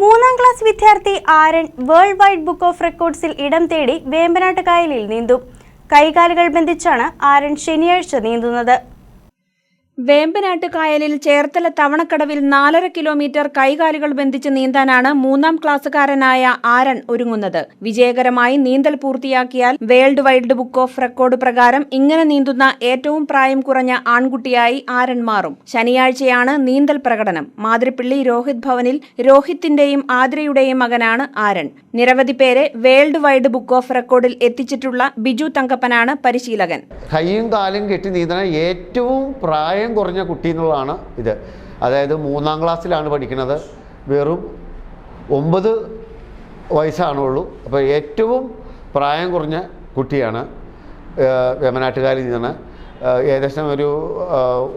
മൂന്നാം ക്ലാസ് വിദ്യാർത്ഥി Aaron world wide book of റെക്കോർഡ്സിൽ ഇടം തേടി വേമ്പനാട്ട് കായലിൽ നീന്തും. കൈകാലുകൾ ബന്ധിച്ചാണ് ആരൻ ശനിയാഴ്ച നീന്തുന്നത്. വേമ്പനാട്ട് കായലിൽ ചേർത്തല തവണക്കടവിൽ നാലര കിലോമീറ്റർ കൈകാലുകൾ ബന്ധിച്ച് നീന്താനാണ് മൂന്നാം ക്ലാസ്സുകാരനായ ആരൺ ഒരുങ്ങുന്നത്. വിജയകരമായി നീന്തൽ പൂർത്തിയാക്കിയാൽ world wild book of record പ്രകാരം ഇങ്ങനെ നീന്തുന്ന ഏറ്റവും പ്രായം കുറഞ്ഞ ആൺകുട്ടിയായി ആരൺ മാറും. ശനിയാഴ്ചയാണ് നീന്തൽ പ്രകടനം. മാതിരപ്പള്ളി രോഹിത് ഭവനിൽ രോഹിത്തിന്റെയും ആതിരയുടെയും മകനാണ് ആരൺ. നിരവധി പേരെ വേൾഡ് വൈഡ് ബുക്ക് ഓഫ് റെക്കോർഡിൽ എത്തിച്ചിട്ടുള്ള ബിജു തങ്കപ്പനാണ് പരിശീലകൻ. കൈയും കാലും കെട്ടി നീന്തണ ഏറ്റവും പ്രായം കുറഞ്ഞ കുട്ടി എന്നുള്ളതാണ് ഇത്. അതായത് മൂന്നാം ക്ലാസ്സിലാണ് പഠിക്കുന്നത്. വെറും ഒമ്പത് വയസ്സാണുള്ളൂ. അപ്പോൾ ഏറ്റവും പ്രായം കുറഞ്ഞ കുട്ടിയാണ് വേമനാട്ടുകാരിൽ നിന്ന് ഏകദേശം ഒരു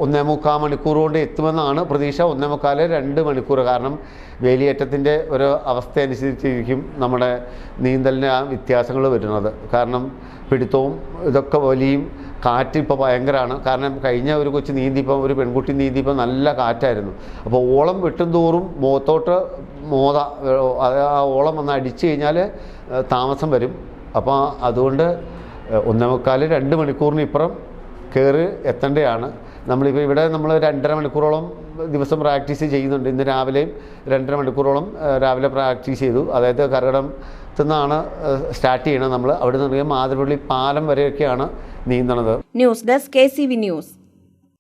ഒന്നേ മുക്കാൽ മണിക്കൂർ കൊണ്ട് എത്തുമെന്നാണ് പ്രതീക്ഷ. ഒന്നേ മുക്കാൽ രണ്ട് മണിക്കൂർ. കാരണം വേലിയേറ്റത്തിന്റെ ഒരു അവസ്ഥ അനുസരിച്ചിരിക്കും നമ്മുടെ നീന്തലിന് ആ വ്യത്യാസങ്ങൾ വരുന്നത്. കാരണം പിടുത്തവും ഇതൊക്കെ വലിയും കാറ്റ് ഇപ്പോൾ ഭയങ്കരമാണ് കാരണം കഴിഞ്ഞ ഒരു കൊച്ചു നീന്തിയപ്പോൾ ഒരു പെൺകുട്ടി നീന്തിയപ്പോൾ നല്ല കാറ്റായിരുന്നു. അപ്പോൾ ഓളം വെട്ടും തോറും മുഖത്തോട്ട് മോത അത് ആ ഓളം വന്ന് അടിച്ചു കഴിഞ്ഞാൽ താമസം വരും. അപ്പോൾ അതുകൊണ്ട് ഒന്നേമുക്കാൽ ഒന്നേ രണ്ട് മണിക്കൂറിന് ഇപ്പുറം കയറി എത്തേണ്ടതാണ് നമ്മളിപ്പോൾ ഇവിടെ നമ്മൾ രണ്ടര മണിക്കൂറോളം ദിവസം പ്രാക്ടീസ് ചെയ്യുന്നുണ്ട്. ഇന്ന് രാവിലെയും രണ്ടര മണിക്കൂറോളം രാവിലെ പ്രാക്ടീസ് ചെയ്തു. അതായത് കരകടത്ത് നിന്നാണ് സ്റ്റാർട്ട് ചെയ്യണത് നമ്മൾ അവിടെ നിന്ന് മാതൃപള്ളി പാലം വരെയൊക്കെയാണ് നീന്തണത്. News desk K news.